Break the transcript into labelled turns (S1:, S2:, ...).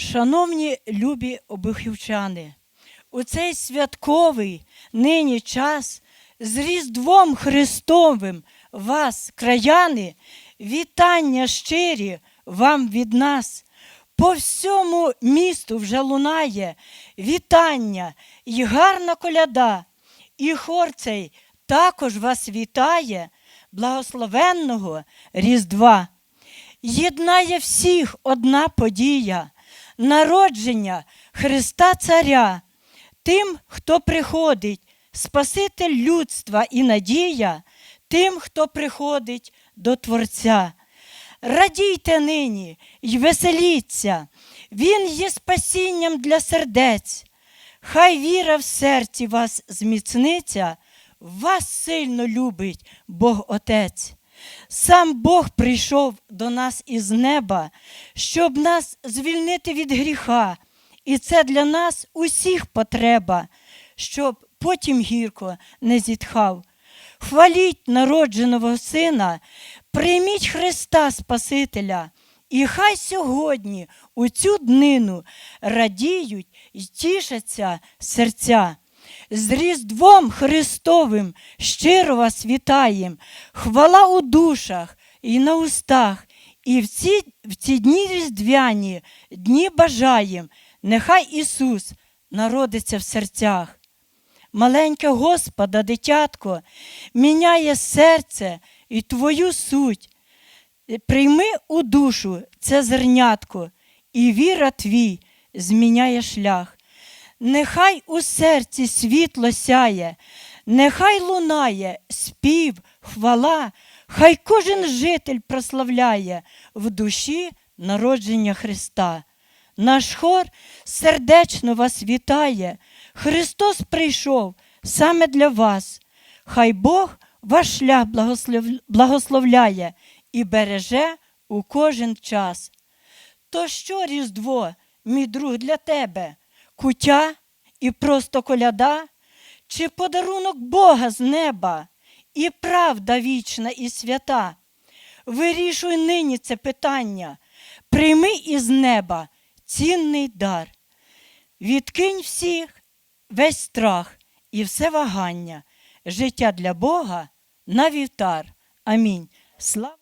S1: Шановні любі обухівчани, у цей святковий нині час з Різдвом Христовим вас, краяни, вітання щирі вам від нас. По всьому місту вже лунає вітання і гарна коляда, і хор цей також вас вітає, благословенного Різдва. Єднає всіх одна подія народження Христа Царя. Тим, хто приходить, Спаситель людства і надія, тим, хто приходить до Творця. Радійте нині й веселіться, Він є спасінням для сердець. Хай віра в серці вас зміцниться, вас сильно любить Бог Отець. Сам Бог прийшов до нас із неба, щоб нас звільнити від гріха, і це для нас усіх потреба, щоб потім гірко не зітхав. Хваліть народженого Сина, прийміть Христа Спасителя, і хай сьогодні у цю днину радіють і тішаться серця. З Різдвом Христовим щиро вас вітаєм, хвала у душах і на устах, і в ці, в ці дні різдвяні, дні бажаєм, нехай Ісус народиться в серцях. Маленьке Господа, дитятко, міняє серце і твою суть. Прийми у душу це зернятко, і віра твій зміняє шлях. Нехай у серці світло сяє, нехай лунає спів, хвала, хай кожен житель прославляє в душі народження Христа. Наш хор сердечно вас вітає. Христос прийшов саме для вас. Хай Бог ваш шлях благословляє і береже у кожен час. То що Різдво, мій друг, для тебе? Куття і просто коляда? Чи подарунок Бога з неба і правда вічна і свята? Вирішуй нині це питання, прийми із неба цінний дар. Відкинь всіх весь страх і все вагання, життя для Бога на вівтар. Амінь. Слава